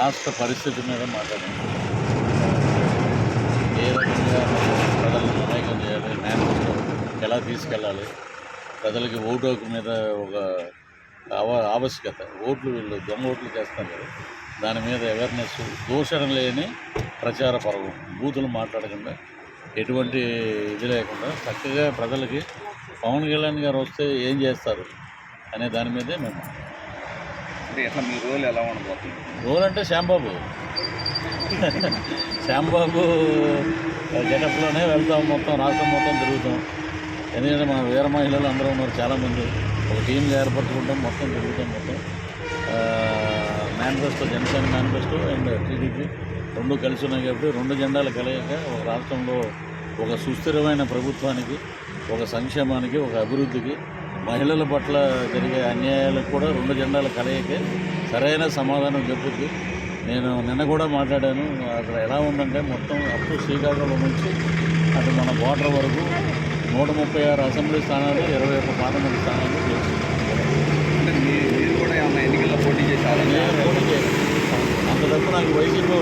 రాష్ట్ర పరిస్థితి మీద మాట్లాడాను ఏ రకంగా ప్రజలను మమేకం చేయాలి మేనిఫెస్టో ఎలా తీసుకెళ్ళాలి ప్రజలకి ఓటు హక్కు మీద ఒక ఆవశ్యకత ఓట్లు వీళ్ళు దొంగ ఓట్లు చేస్తారు కదా దాని మీద అవేర్నెస్ దూషణ లేని ప్రచార పర్వం బూతులు మాట్లాడకుండా ఎటువంటి ఇది లేకుండా చక్కగా ప్రజలకి పవన్ కళ్యాణ్ గారు వస్తే ఏం చేస్తారు అనే దాని మీదే మేము అంటే ఎట్లా మీ రోల్ ఎలా ఉండబోతుంది? రోల్ అంటే శ్యాంబాబు. శ్యాంబాబు గెటప్లోనే వెళ్తాం మొత్తం రాష్ట్రం మొత్తం తిరుగుతాం. ఎందుకంటే మన వీర మహిళలు అందరూ ఉన్నారు చాలామంది. ఒక టీంగా ఏర్పరచుకుంటాం మొత్తం తిరుగుతాం మొత్తం. Manifesto Janasena manifesto and TDP రెండు కలిసి ఉన్నాయి కాబట్టి రెండు జెండాలు కలయిక ఒక రాష్ట్రంలో ఒక సుస్థిరమైన ప్రభుత్వానికి ఒక సంక్షేమానికి ఒక అభివృద్ధికి మహిళల పట్ల జరిగే అన్యాయాలకు కూడా రెండు జెండాల కలయికే సరైన సమాధానం చెప్పుద్ది నేను నిన్న కూడా మాట్లాడాను. అక్కడ ఎలా ఉందంటే మొత్తం అప్ టు శ్రీకాకుళం నుంచి అటు మన బోర్డర్ వరకు నూట ముప్పై ఆరు అసెంబ్లీ స్థానాలు ఇరవై ఒక్క పార్లమెంట్ స్థానాలు గెలిచింది నేను పోటీ చేయను. అంత తప్పు నాకు వైసీపీ